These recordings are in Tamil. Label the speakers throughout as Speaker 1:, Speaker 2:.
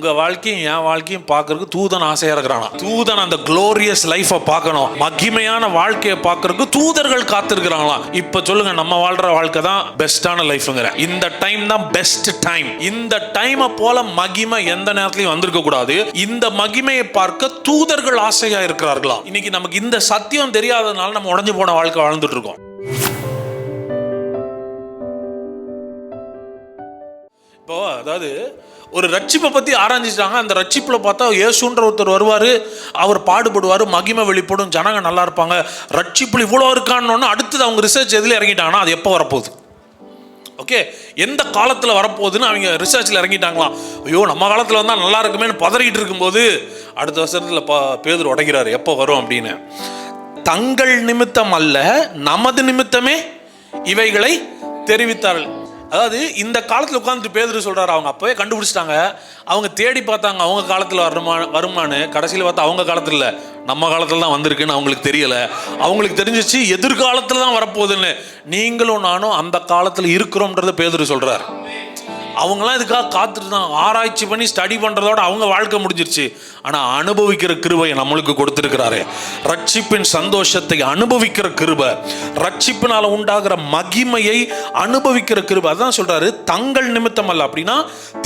Speaker 1: உங்க வாழ்க்கையும் என் வாழ்க்கையும் பார்க்கறதுக்கு தூதன் ஆசையா இருக்கிறானா? தூதன் அந்த குளோரியஸ் லைஃபை பார்க்கணும். மகிமையான வாழ்க்கையை பார்க்கறதுக்கு தூதர்கள் காத்திருக்கிறாங்களாம் இப்ப சொல்லுங்க நம்ம வாழ்ற வாழ்க்கை தான் பெஸ்டான லைஃப்ங்கிற இந்த டைம் தான் பெஸ்ட் டைம் இந்த டைமை போல மகிமை எந்த நேரத்திலையும் வந்திருக்க கூடாது. இந்த மகிமையை பார்க்க தூதர்கள் ஆசையா இருக்கிறார்களாம் இன்னைக்கு நமக்கு இந்த சத்தியம் தெரியாததுனால நம்ம உடஞ்சு போன வாழ்க்கை வாழ்ந்துட்டு இருக்கோம். இப்போ அதாவது ஒரு ரட்சிப்பை பற்றி ஆராய்ஞ்சிட்டாங்க. அந்த ரட்சிப்பில் பார்த்தா இயேசுன்ற ஒருத்தர் வருவார். அவர் பாடுபடுவார் மகிமை வெளிப்படும் ஜனங்க நல்லா இருப்பாங்க. ரட்சிப்பில் இவ்வளோ இருக்கான்னு அடுத்தது அவங்க ரிசர்ச் எதில் இறங்கிட்டாங்கன்னா அது எப்போ வரப்போகுது? ஓகே எந்த காலத்தில் வரப்போகுதுன்னு அவங்க ரிசர்ச்சில் இறங்கிட்டாங்களாம். ஐயோ நம்ம காலத்தில் வந்தால் நல்லா இருக்குமேன்னு பதறிக்கிட்டு இருக்கும்போது அடுத்த வருஷத்தில் ப பேதர் உடைக்கிறாரு எப்போ வரும் அப்படின்னு. தங்கள் நிமித்தம் அல்ல நமது நிமித்தமே இவைகளை தெரிவித்தார்கள். அதாவது இந்த காலத்தில் உட்காந்துட்டு பேதர் சொல்கிறாரு அவங்க அப்போவே கண்டுபிடிச்சிட்டாங்க. அவங்க தேடி பார்த்தாங்க அவங்க காலத்தில் வருமா வருமானு கடைசியில் பார்த்தா அவங்க காலத்தில் இல்லை. நம்ம காலத்தில் தான் வந்திருக்குன்னு அவங்களுக்கு தெரியலை. அவங்களுக்கு தெரிஞ்சிச்சு எதிர்காலத்தில் தான் வரப்போகுதுன்னு. நீங்களும் நானும் அந்த காலத்தில் இருக்கிறோம்ன்றத பேதர் சொல்கிறார் அவங்களாம் இதுக்காக காத்துட்டு தான் ஆராய்ச்சி பண்ணி ஸ்டடி பண்ணுறதோட அவங்க வாழ்க்கை முடிஞ்சிருச்சு. ஆனால் அனுபவிக்கிற கிருபையை நம்மளுக்கு கொடுத்துருக்கிறாரு. ரட்சிப்பின் சந்தோஷத்தை அனுபவிக்கிற கிருபை ரட்சிப்பினால் உண்டாகிற மகிமையை அனுபவிக்கிற கிருபை. அதான் சொல்கிறாரு தங்கள் நிமித்தம் அல்ல. அப்படின்னா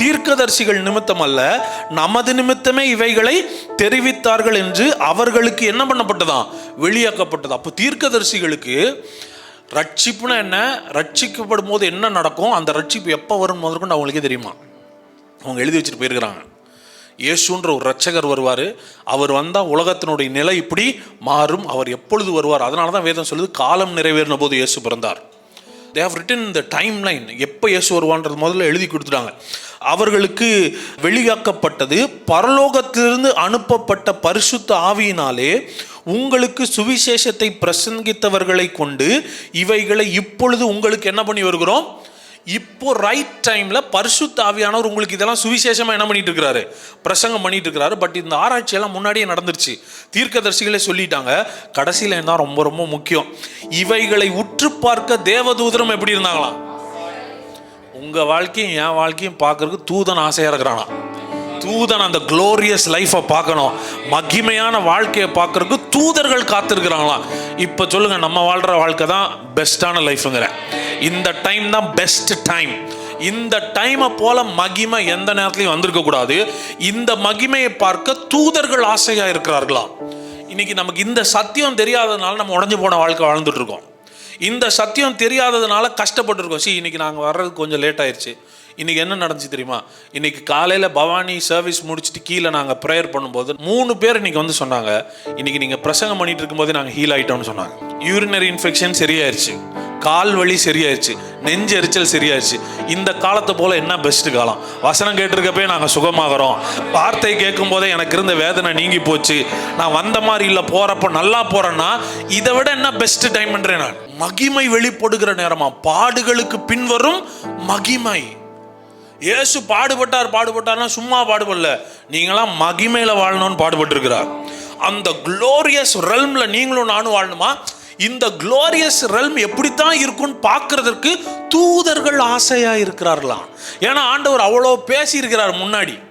Speaker 1: தீர்க்கதரிசிகள் நிமித்தம் அல்ல. நமது நிமித்தமே இவைகளை தெரிவித்தார்கள் என்று அவர்களுக்கு என்ன பண்ணப்பட்டதாம் வெளியாக்கப்பட்டது? அப்போ தீர்க்கதரிசிகளுக்கு ரட்சிப்புனா என்ன? ரட்சிக்கப்படும் போது என்ன நடக்கும்? அந்த ரட்சிப்பு எப்போ வரும் முதற்கொண்டு அவங்களுக்கே தெரியுமா? அவங்க எழுதி வச்சுட்டு போயிருக்கிறாங்க. இயேசுன்ற ஒரு ரட்சகர் வருவார். அவர் வந்தால் உலகத்தினுடைய நிலை இப்படி மாறும். அவர் எப்பொழுது வருவார்? அதனால தான் வேதம் சொல்லுது காலம் நிறைவேறின போது இயேசு பிறந்தார். தே ஹவ் ரிட்டன் இந்த டைம் லைன் எப்போ இயேசு வருவான்றது முதல்ல எழுதி கொடுத்துட்டாங்க. அவர்களுக்கு வெளியாக்கப்பட்டது. பரலோகத்திலிருந்து அனுப்பப்பட்ட பரிசுத்த ஆவியினாலே உங்களுக்கு சுவிசேஷத்தை பிரசங்கித்தவர்களை கொண்டு இவைகளை இப்பொழுது உங்களுக்கு என்ன பண்ணி வருகிறோம்? இப்போ ரைட் டைம்ல பரிசுத்த ஆவியானவர் உங்களுக்கு இதெல்லாம் சுவிசேஷமா என்ன பண்ணிட்டு இருக்கிறாரு? பிரசங்கம் பண்ணிட்டு இருக்கிறாரு. பட் இந்த ஆராய்ச்சி எல்லாம் முன்னாடியே நடந்துருச்சு. தீர்க்கதரிசிகளே சொல்லிட்டாங்க. கடைசியில் என்ன ரொம்ப ரொம்ப முக்கியம். இவைகளை உற்று பார்க்க தேவதூதரம் எப்படி இருந்தாங்களாம்? உங்கள் வாழ்க்கையும் என் வாழ்க்கையும் பார்க்கறதுக்கு தூதன் ஆசையாக இருக்கிறானா? தூதன் அந்த குளோரியஸ் லைஃப்பை பார்க்கணும். மகிமையான வாழ்க்கையை பார்க்கறதுக்கு தூதர்கள் காத்திருக்கிறாங்களாம். இப்போ சொல்லுங்கள் நம்ம வாழ்கிற வாழ்க்கை தான் பெஸ்ட்டான லைஃப்புங்கிறேன் இந்த டைம் தான் பெஸ்ட் டைம் இந்த டைமை போல மகிமை எந்த நேரத்துலையும் வந்திருக்க கூடாது. இந்த மகிமையை பார்க்க தூதர்கள் ஆசையாக இருக்கிறார்களாம். இன்னைக்கு நமக்கு இந்த சத்தியம் தெரியாததுனால நம்ம உடஞ்சு போன வாழ்க்கை வாழ்ந்துட்டு இருக்கோம். இந்த சத்தியம் தெரியாததுனால கஷ்டப்பட்டுருக்கோம். சி இன்றைக்கி நாங்கள் வர்றதுக்கு கொஞ்சம் லேட் ஆயிடுச்சு இன்றைக்கி என்ன நடந்துச்சு தெரியுமா? இன்றைக்கி காலையில் பவானி சர்வீஸ் முடிச்சுட்டு கீழே நாங்கள் ப்ரேயர் பண்ணும்போது மூணு பேர் இன்னைக்கு வந்து சொன்னாங்க. இன்னைக்கு நீங்கள் பிரசங்கம் பண்ணிட்டு இருக்கும்போதே நாங்கள் ஹீல் ஆகிட்டோம்னு சொன்னாங்க. Urinary infection சரியாயிருச்சு. கால் வலி சரியாயிருச்சு நெஞ்சு எரிச்சல் சரியாயிருச்சு இந்த காலத்தை போல என்ன பெஸ்ட் காலம்? வசனம் கேட்டிருக்கப்பே நாங்கள் சுகமாகறோம். வார்த்தை கேட்கும் போதே எனக்கு இருந்த வேதனை நீங்கி போச்சு. நான் வந்த மாதிரி இல்லை போறப்ப நல்லா போறேன்னா இதை விட என்ன பெஸ்ட் டைம்ன்றேன் நான். மகிமை வெளிப்படுகிற நேரமா? பாடுகளுக்கு பின்வரும் மகிமை. இயேசு பாடுபட்டார் பாடுபட்டார்னா சும்மா பாடுபடல. நீங்களாம் மகிமையில வாழணும்னு பாடுபட்டிருக்கிறார். அந்த குளோரியஸ் ரெல்மில் நீங்களும் நானும் வாழணுமா? இந்த குளோரியஸ் ரெல்ம் எப்படித்தான் இருக்கும்னு பார்க்கறதற்கு தூதர்கள் ஆசையாக இருக்கிறார்களாம். ஏன்னா ஆண்டவர் அவ்வளோ பேசியிருக்கிறார் முன்னாடி.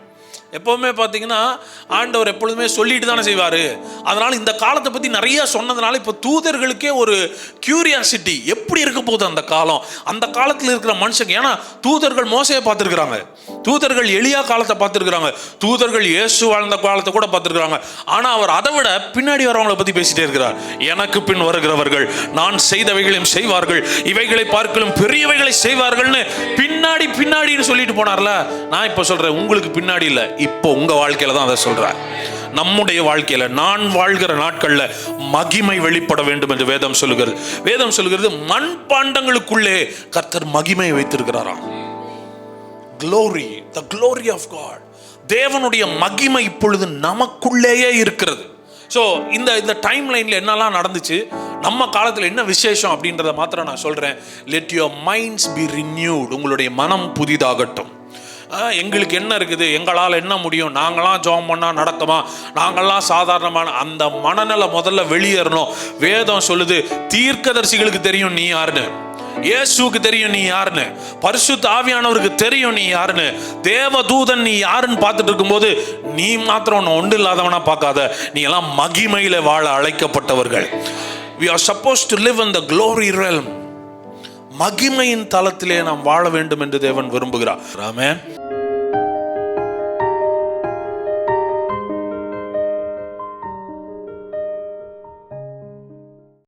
Speaker 1: எப்பவுமே பார்த்தீங்கன்னா ஆண்டவர் எப்பொழுதுமே சொல்லிட்டு தானே செய்வார். அதனால் இந்த காலத்தை பற்றி நிறைய சொன்னதுனால இப்போ தூதர்களுக்கே ஒரு கியூரியாசிட்டி எப்படி இருக்க போகுது அந்த காலம்? அந்த காலத்தில் இருக்கிற மனுஷங்க ஏன்னா தூதர்கள் மோசையை பார்த்துருக்குறாங்க. தூதர்கள் எளியா காலத்தை பார்த்துருக்குறாங்க. தூதர்கள் இயேசு வாழ்ந்த காலத்தை கூட பார்த்துருக்குறாங்க. ஆனால் அவர் அதை விட பின்னாடி வரவங்களை பற்றி பேசிட்டே இருக்கிறார். எனக்கு பின் வருகிறவர்கள் நான் செய்தவைகளையும் செய்வார்கள். இவைகளை பார்க்கலும் பெரியவைகளை செய்வார்கள்னு பின் பின்னாடின்னு சொல்லிட்டு போனார்ல? நான் இப்போ சொல்கிறேன் உங்களுக்கு பின்னாடி இல்லை. இப்போ உங்க வாழ்க்கையில் தான் அதை சொல்றேன் நம்முடைய வாழ்க்கையில நான் வாழ்கிற நாட்கள்ல மகிமை வெளிப்பட வேண்டும் என்று வேதம் சொல்லுகிறது. வேதம் சொல்லுகிறது மண் பாண்டங்களுக்குள்ளே கர்த்தர் மகிமை வைத்திருக்கிறாராம். Glory the glory of God தேவனுடைய மகிமை இப்பொழுது நமக்குள்ளேயே இருக்கிறது. ஸோ இந்த இந்த டைம் லைனில் என்னெல்லாம் நடந்துச்சு? நம்ம காலத்தில் என்ன விசேஷம் அப்படின்றத மாத்திரம் நான் சொல்கிறேன் let your minds be renewed உங்களுடைய மனம் புதிதாகட்டும். எங்களுக்கு என்ன இருக்குது? எங்களால் என்ன முடியும்? நாங்களாம் ஜோம் பண்ணால் நடக்குமா? நாங்களாம் சாதாரணமான அந்த மனநிலை முதல்ல வெளியேறணும். வேதம் சொல்லுது தீர்க்கதரிசிகளுக்கு தெரியும் நீ யாருன்னு. இயேசுக்கு தெரியும் நீ யாருன்னு. பரிசு ஆவியானவருக்கு தெரியும் நீ யாருன்னு. தேவதூதன் நீ யாருன்னு பார்த்துட்டு இருக்கும்போது நீ மாத்திரம் ஒன்று ஒன்று இல்லாதவனா பார்க்காத. நீ எல்லாம் மகிமையில் வாழ அழைக்கப்பட்டவர்கள். We are supposed to live in the glory realm மகிமையின் தளத்திலே நாம் வாழ வேண்டும் என்று தேவன் விரும்புகிறார். ராமே